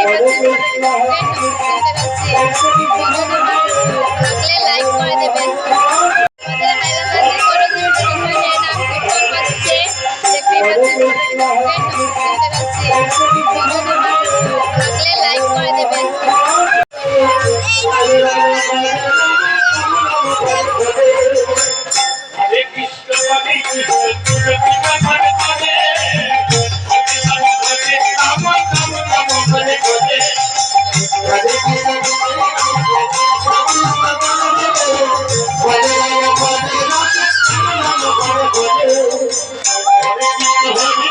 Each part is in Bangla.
দেখতে পাচ্ছেন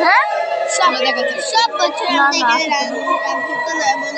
হ্যাঁ? সব বছর আমাদের এখানে রাম কীর্তন হয়